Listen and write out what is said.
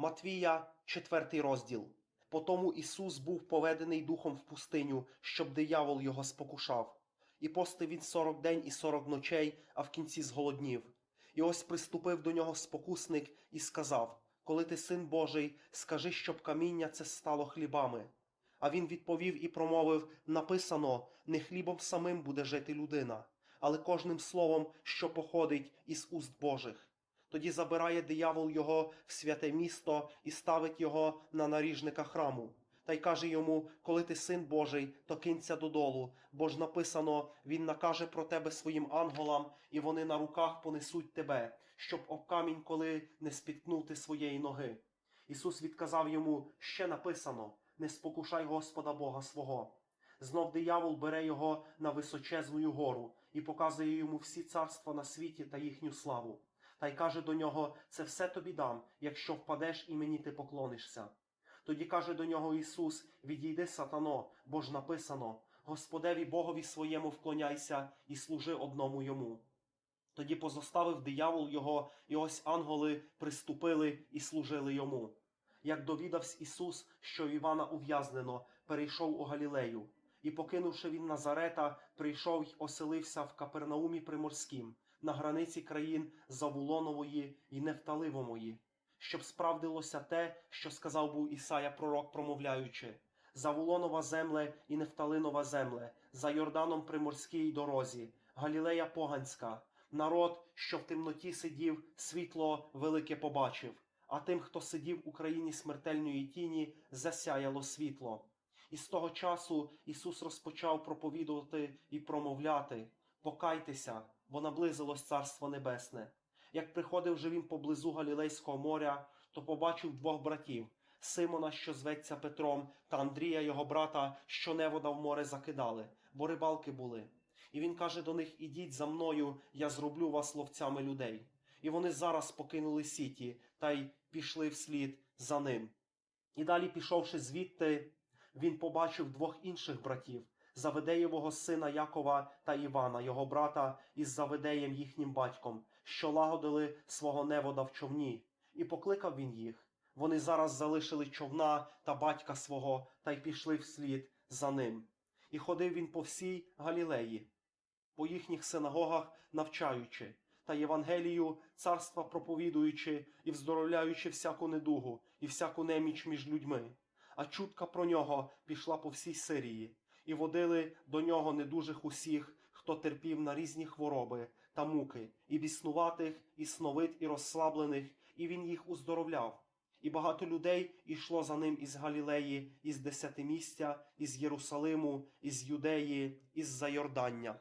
Матвія, 4 розділ. Потому Ісус був поведений духом в пустиню, щоб диявол його спокушав. І постив він сорок день і сорок ночей, а в кінці зголоднів. І ось приступив до нього спокусник і сказав: Коли ти син Божий, скажи, щоб каміння це стало хлібами. А він відповів і промовив: Написано: не хлібом самим буде жити людина, але кожним словом, що походить із уст Божих. Тоді забирає диявол його в святе місто і ставить його на наріжника храму. Та й каже йому: Коли ти син Божий, то кинься додолу, бо ж написано: Він накаже про тебе своїм анголам, і вони на руках понесуть тебе, щоб об камінь, коли не спіткнути своєї ноги. Ісус відказав йому: Ще написано: Не спокушай Господа Бога свого. Знов диявол бере його на височезну гору і показує йому всі царства на світі та їхню славу та й каже до нього: Це все тобі дам, якщо впадеш і мені ти поклонишся. Тоді каже до нього Ісус: Відійди, сатано, бо ж написано: Господеві Богові своєму вклоняйся і служи одному йому. Тоді позоставив диявол його, і ось ангели приступили і служили йому. Як довідався Ісус, що Івана ув'язнено, перейшов у Галілею, і, покинувши він Назарета, прийшов й оселився в Капернаумі Приморськім, на границі країн Завулонової і Нефталивомої, щоб справдилося те, що сказав був Ісая пророк, промовляючи: Завулонова земле і Нефталинова земле, за Йорданом приморській дорозі, Галілея поганська, народ, що в темноті сидів, світло велике побачив, а тим, хто сидів у країні смертельної тіні, засяяло світло. І з того часу Ісус розпочав проповідувати і промовляти: Покайтеся, бо наблизилось Царство Небесне. Як приходив же він поблизу Галілейського моря, то побачив двох братів Симона, що зветься Петром, та Андрія, його брата, що невода в море закидали, бо рибалки були. І він каже до них: Ідіть за мною, я зроблю вас ловцями людей. І вони зараз покинули сіті та й пішли вслід за ним. І далі, пішовши звідти, він побачив двох інших братів. Заведеєвого сина Якова та Івана, його брата, із Заведеєм їхнім батьком, що лагодили свого невода в човні, і покликав він їх. Вони зараз залишили човна та батька свого та й пішли вслід за ним. І ходив він по всій Галілеї, по їхніх синагогах навчаючи, та Євангелію царства проповідуючи і вздоровляючи всяку недугу і всяку неміч між людьми. А чутка про нього пішла по всій Сирії і водили до нього недужих усіх, хто терпів на різні хвороби та муки, і біснуватих, і сновид, і розслаблених, і він їх уздоровляв. І багато людей ішло за ним із Галілеї, із Десятимістя, із Єрусалиму, із Юдеї, із Зайордання.